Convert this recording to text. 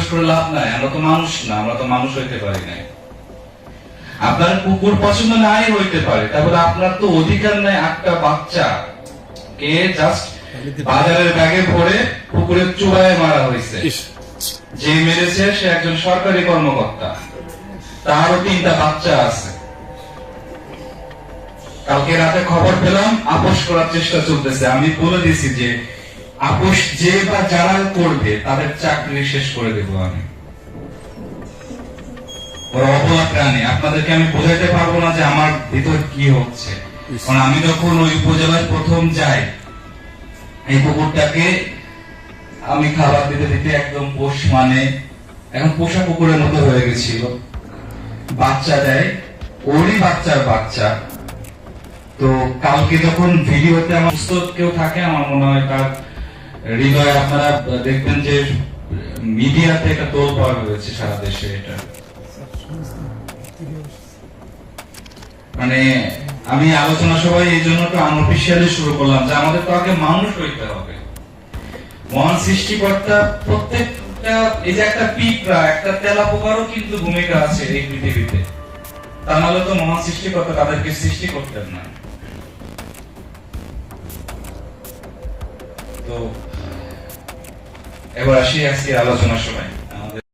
প্রবেশ করে লাভ নাই আমরা তো মানুষ না আমরা তো মানুষ হইতে পারি নাই। আপনার কুকুর পছন্দ নাই হইতে পারে তারপরে আপনার তো অধিকার নাই একটা বাচ্চা। কে জাস্ট বাজারের ব্যাগে ভরে পুকুরের চূড়ায় মারা হয়েছে। যে মেরেছে সে একজন সরকারি কর্মকর্তা। তারও তিনটা বাচ্চা আছে। কালকে রাতে খবর পেলাম আপোষ করার চেষ্টা চলতেছে। আমি বলে দিয়েছি যে আপোষ যে বা যারা করবে, তাদের চাকরি শেষ করে দেবো আমি। ওরা অবলা প্রাণী। আপনাদেরকে আমি বোঝাতে পারব না যে আমার ভিতর কি হচ্ছে। কারণ আমি যখন ওই উপজেলায় প্রথম যাই, এই কুকুরটাকে আমি খাবার দিতে দিতে একদম পোষ মানে এখন পোষা কুকুরের মতো হয়ে গেছিল। বাচ্চা দেয়, ওরই বাচ্চার বাচ্চা। তো কালকে যখন ভিডিওতে আমার কেউ থাকে, আমার মনে হয় তার হৃদয়ে, আপনারা দেখবেন যে, মিডিয়াতে একটা তোল পাওয়া হয়েছে সারা দেশে এটা। মানে আমি আলোচনা সবাই এই জন্য একটু আনঅফিসিয়ালি শুরু করলাম যে, আমাদের তো আগে মানুষ হইতে হবে। মহান সৃষ্টিকর্তা প্রত্যেকটা, এই যে একটা পিঁপড়া, একটা তেলা পোকারও কিন্তু ভূমিকা আছে এই পৃথিবীতে। তা নাহলে তো মহান সৃষ্টিকর্তা তাদেরকে সৃষ্টি করতেন না। তো এবার আসি আজকে আলোচনার সবাই